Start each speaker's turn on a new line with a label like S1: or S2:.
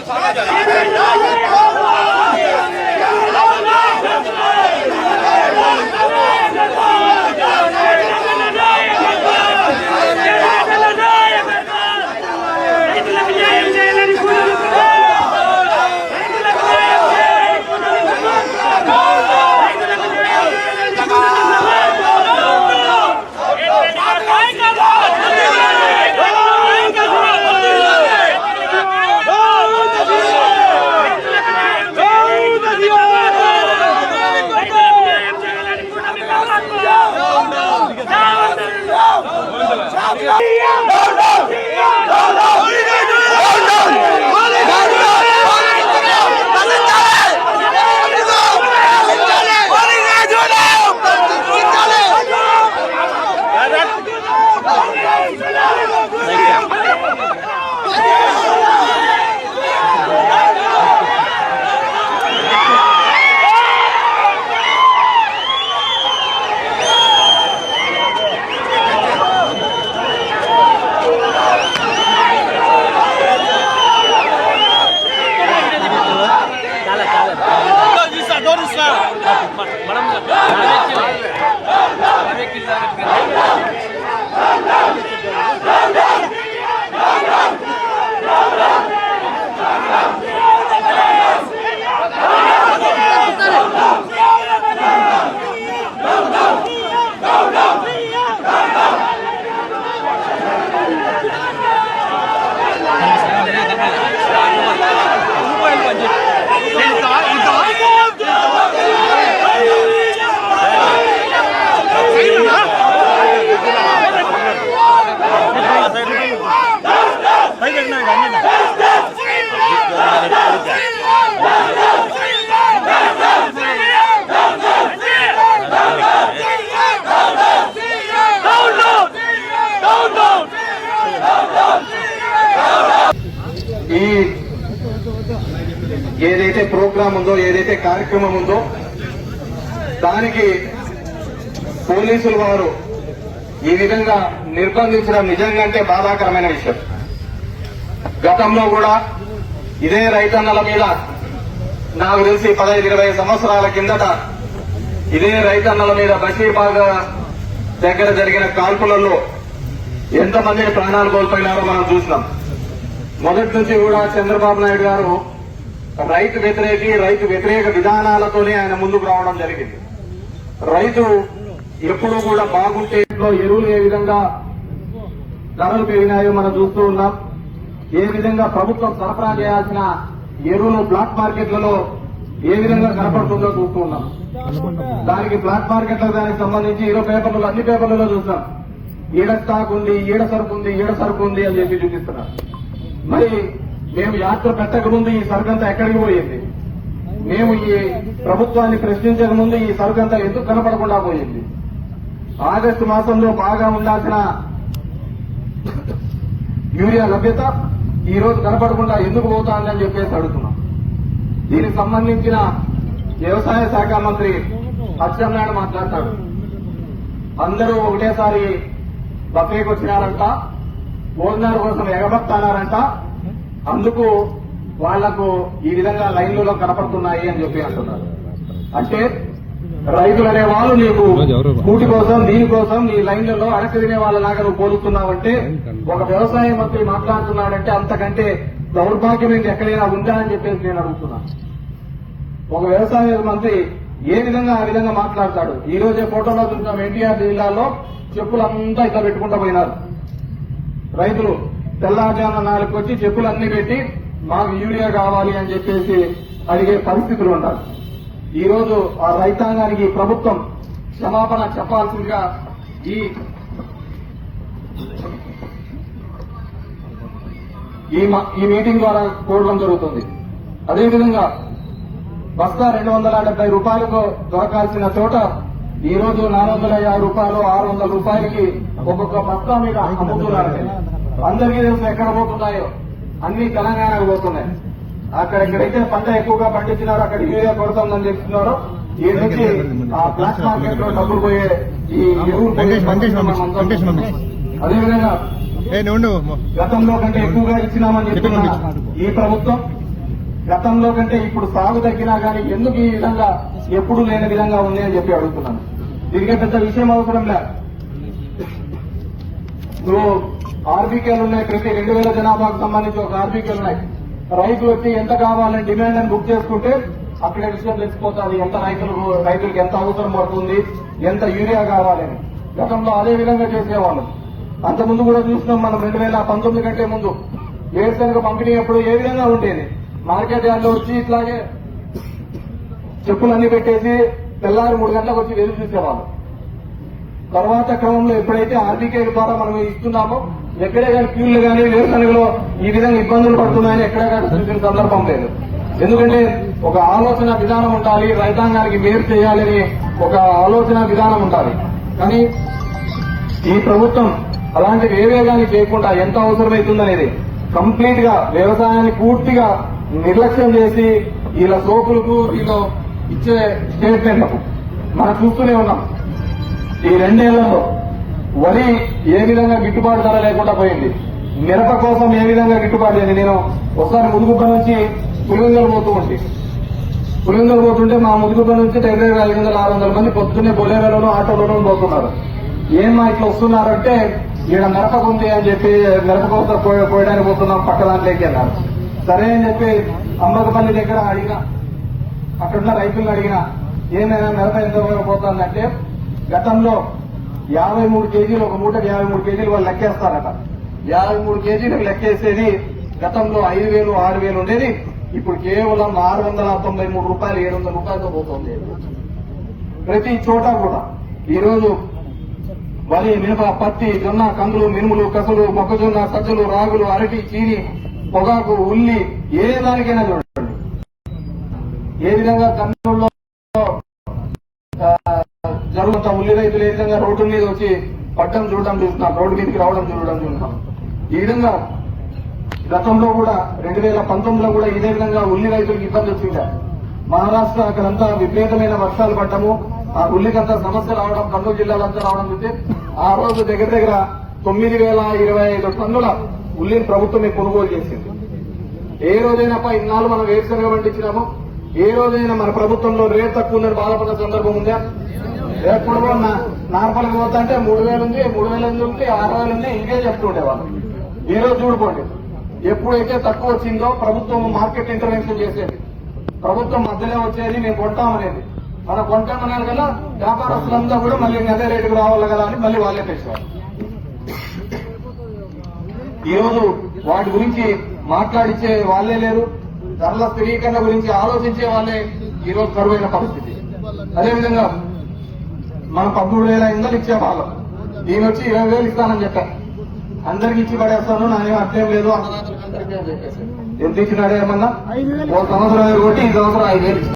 S1: ফাঁকা ఏదైతే ప్రోగ్రామ్ ఉందో ఏదైతే కార్యక్రమం ఉందో దానికి పోలీసులు వారు ఈ విధంగా నిర్బంధించడం నిజంగా అంటే బాధాకరమైన విషయం. గతంలో కూడా ఇదే రైతన్నల మీద నాకు తెలిసి పదహైదు ఇరవై సంవత్సరాల కిందట ఇదే రైతన్నల మీద బషీర్బాగ్ దగ్గర జరిగిన కాల్పులలో ఎంతమంది ప్రాణాలు కోల్పోయినారో మనం చూసినాం. మొదటి నుంచి కూడా చంద్రబాబు నాయుడు గారు రైతు వ్యతిరేకి రైతు వ్యతిరేక విధానాలతోనే ఆయన ముందుకు రావడం జరిగింది. రైతు ఎప్పుడూ కూడా బాగుంటే ఎరువులు ఏ విధంగా ధరలు పెరిగినాయో మనం చూస్తూ ఉన్నాం. ఏ విధంగా ప్రభుత్వం సరఫరా చేయాల్సిన ఎరువులు బ్లాక్ మార్కెట్లలో ఏ విధంగా కనపడుతుందో చూస్తూ ఉన్నాం. దానికి బ్లాక్ మార్కెట్ల దానికి సంబంధించి ఇరవై పేపర్లు అన్ని పేపర్లలో చూస్తాం. ఈడ స్టాక్ ఉంది ఈడ సరుకు ఉంది ఈడ సరుకు ఉంది అని చెప్పి చూపిస్తున్నారు. మరి మేము యాత్ర పెట్టక ముందు ఈ సరుకంతా ఎక్కడికి పోయింది? మేము ఈ ప్రభుత్వాన్ని ప్రశ్నించక ముందు ఈ సరుకంతా ఎందుకు కనపడకుండా పోయింది? ఆగస్టు మాసంలో బాగా ఉండాల్సిన యూరియా లభ్యత ఈ రోజు కనపడకుండా ఎందుకు పోతాందని చెప్పేసి అడుగుతున్నాం. దీనికి సంబంధించిన వ్యవసాయ శాఖ మంత్రి అచ్చెన్నాయుడు మాట్లాడతాడు. అందరూ ఒకటేసారి బఫేకి వచ్చినారంట భోజనాల కోసం ఎగబడతానారంట అందుకు వాళ్ళకు ఈ విధంగా లైన్లలో కనపడుతున్నాయి అని చెప్పి అంటున్నారు. అంటే రైతులు అనే వాళ్ళు నీకు కూటి కోసం దీనికోసం నీ లైన్లలో అడక తినే వాళ్ళలాగా నువ్వు పోలుస్తున్నావంటే ఒక వ్యవసాయ మంత్రి మాట్లాడుతున్నాడంటే అంతకంటే దౌర్భాగ్యమైంది ఎక్కడైనా ఉందా అని చెప్పేసి నేను అడుగుతున్నాను ఒక వ్యవసాయ మంత్రి ఏ విధంగా ఆ విధంగా మాట్లాడతాడు? ఈ రోజే ఫోటోలో చూసిన ఎన్టీఆర్ జిల్లాలో చెప్పులంతా ఇట్లా పెట్టుకుంటూ పోయినారు. రైతులు తెల్లారుజామున నాలుగు వచ్చి చెప్పులు అన్ని పెట్టి మాకు యూరియా కావాలి అని చెప్పేసి అడిగే పరిస్థితులు ఉండాలి. ఈ రోజు ఆ రైతాంగానికి ప్రభుత్వం క్షమాపణ చెప్పాల్సిందిగా ఈ ఈ మ- ఈ మీటింగ్ ద్వారా కోరడం జరుగుతుంది. అదేవిధంగా బస్తా రెండు వందల డెబ్బై రూపాయలకు దొరకాల్సిన చోట ఈ రోజు నాలుగు వందల యాభై రూపాయలు ఆరు వందల రూపాయలకి ఒక్కొక్క బస్తా మీద అమ్ముతున్నారు అందరికీ తెలుసు ఎక్కడ పోతున్నాయో? అన్ని తెలంగాణకు పోతున్నాయి. అక్కడ ఎక్కడైతే పంట ఎక్కువగా పండించినారో అక్కడ యూరియా కొరత ఉందని చెప్తున్నారో ఈ నుంచి ఆ బ్లాక్ మార్కెట్లో డబ్బులు పోయే ఈ. అదేవిధంగా గతంలో కంటే ఎక్కువగా ఇచ్చినామని చెప్తున్న. ఈ ప్రభుత్వం గతంలో కంటే ఇప్పుడు సాగు తగ్గినా కానీ ఎందుకు ఈ విధంగా ఎప్పుడు లేని విధంగా ఉంది అని చెప్పి అడుగుతున్నాను. దీనికే పెద్ద విషయం అవసరం లే నువ్వు ఆర్బీకేలు ఉన్నాయి ప్రతి రెండు వేల జనాభాకు సంబంధించి ఒక ఆర్బీకేలు ఉన్నాయి. రైతు వచ్చి ఎంత కావాలని డిమాండ్ అని బుక్ చేసుకుంటే అక్కడ విషయం తెలిసిపోతుంది ఎంత రైతులకు రైతులకు ఎంత అవసరం పడుతుంది ఎంత యూరియా కావాలని గతంలో అదే విధంగా చేసేవాళ్ళం. అంతకుముందు కూడా చూసినాం మనం రెండు వేల పంతొమ్మిది కంటే ముందు. వేరుశనగ పంపిణీ అప్పుడు ఏ విధంగా ఉండేది? మార్కెట్ యార్డ్లో వచ్చి ఇట్లాగే చెప్పులన్నీ పెట్టేసి తెల్లారి మూడు గంటలకు వచ్చి వెలుగు చూసేవాళ్ళు. తర్వాత క్రమంలో ఎప్పుడైతే ఆర్బీకే ద్వారా మనం ఇస్తున్నామో ఎక్కడే కానీ క్యూలు కానీ వేరుశనగలో ఈ విధంగా ఇబ్బందులు పడుతున్నాయని ఎక్కడా కానీ చూసిన సందర్భం లేదు. ఎందుకంటే ఒక ఆలోచన విధానం ఉండాలి రైతాంగానికి మేలు చేయాలని ఒక ఆలోచన విధానం ఉండాలి. కానీ ఈ ప్రభుత్వం అలాంటి ఏవే చేయకుండా ఎంత అవసరమవుతుందనేది కంప్లీట్గా వ్యవసాయాన్ని పూర్తిగా నిర్లక్ష్యం చేసి వీళ్ళ సోకులకు వీళ్ళు ఇచ్చే స్టేట్మెంట్లకు మనం చూస్తూనే ఉన్నాం. ఈ రెండేళ్ళలో వరి ఏ విధంగా గిట్టుబాటు ధర లేకుండా పోయింది? మిరప కోసం ఏ విధంగా గిట్టుబాటు లేదు నేను ఒకసారి ముదుగుబ్బ నుంచి పులివెందులు పోతూ ఉంటే. పులివెందులు పోతుంటే మా ముదుగుబ్బ నుంచి దగ్గర ఐదు వందల ఆరు వందల మంది పొద్దున్నే బొలేరోలోనూ ఆటోలోనూ పోతున్నారు. ఏమా ఇట్లా వస్తున్నారంటే ఈడ మిరపకు ఉంది అని చెప్పి మిరప కోసం పోయడానికి పోతున్నాం పక్క దాంట్లోకి అన్నారు. సరే అని చెప్పి అమ్మకపల్లి దగ్గర అడిగిన అక్కడున్న రైతులను అడిగిన ఏమైనా మిరప ఎంత పోతుందంటే గతంలో యాభై మూడు కేజీలు ఒక మూటకి యాభై మూడు కేజీలు వాళ్ళు లెక్కేస్తారట. యాభై మూడు కేజీలకు లెక్కేసేది గతంలో ఐదు వేలు ఆరు వేలు ఉండేది. ఇప్పుడు కేవలం ఆరు వందల తొంభై మూడు రూపాయలు ఏడు వందల రూపాయలతో పోతుంది. ప్రతి చోట కూడా. ఈరోజు వరి మినప పత్తి జొన్న కందులు మినుములు కసులు మొక్కజొన్న సజ్జలు రాగులు అరటి చీని పొగాకు ఉల్లి ఏ దానికైనా చూడండి. ఏ విధంగా కర్నూలులో ఆ, జరుగుతున్న ఉల్లి రైతులు ఏ విధంగా రోడ్డు మీద వచ్చి పట్టడం చూడడం చూస్తున్నాం రోడ్డు మీదకి రావడం చూడడం చూస్తున్నాం ఈ విధంగా గతంలో కూడా రెండు వేల పంతొమ్మిదిలో కూడా ఇదే విధంగా ఉల్లి రైతులకు ఇబ్బంది వచ్చిందా. మహారాష్ట్ర అక్కడంతా విపరీతమైన వర్షాలు పడ్డము. ఆ ఉల్లికంతా సమస్య రావడం కర్నూలు జిల్లాలంతా రావడం చూస్తే ఆ రోజు దగ్గర దగ్గర తొమ్మిది వేల ఇరవై ఐదు టన్నుల ఉల్లిని ప్రభుత్వమే కొనుగోలు చేసింది. ఏ రోజైనా ఇన్నాళ్ళు మనం వేరుశనగ పండించినాము. ఏ రోజైనా మన ప్రభుత్వంలో రేట్ తక్కువ ఉందని బాధపడిన సందర్భం ఉందా? ఎప్పుడు నార్మల్గా పోతా అంటే మూడు వేలు ఉంది మూడు వేలు ఎనిమిది ఉంది ఆరు వేలు ఉంది ఇదే చెప్తుండేవాళ్ళు ఈ రోజు చూడుకోండి. ఎప్పుడైతే తక్కువ వచ్చిందో ప్రభుత్వం మార్కెట్ ఇంటర్వెన్షన్ చేసేది. ప్రభుత్వం మధ్యలో వచ్చేది మేము కొంటామనేది మనం కొంటామనేది కదా వ్యాపారస్తులంతా కూడా మళ్ళీ అదే రేటుకు రావాలి కదా అని మళ్ళీ వాళ్ళే తెచ్చారు ఈరోజు వాటి గురించి మాట్లాడిచ్చే వాళ్ళే లేరు. ధరల స్థిరీకరణ గురించి ఆలోచించే వాళ్ళే ఈ రోజు కరువైన పరిస్థితి. అదేవిధంగా మనం పదమూడు వేల ఐదు ఇచ్చే వాళ్ళం. దీని వచ్చి ఇరవై వేలు ఇస్తానని చెప్పా అందరికి ఇచ్చి పడేస్తాను నాకేం అట్లేం లేదు ఎంత ఇచ్చినాడే ఏమన్నా? ఓ సంవత్సరం ఒకటి ఈ సంవత్సరం ఐదు వేలు.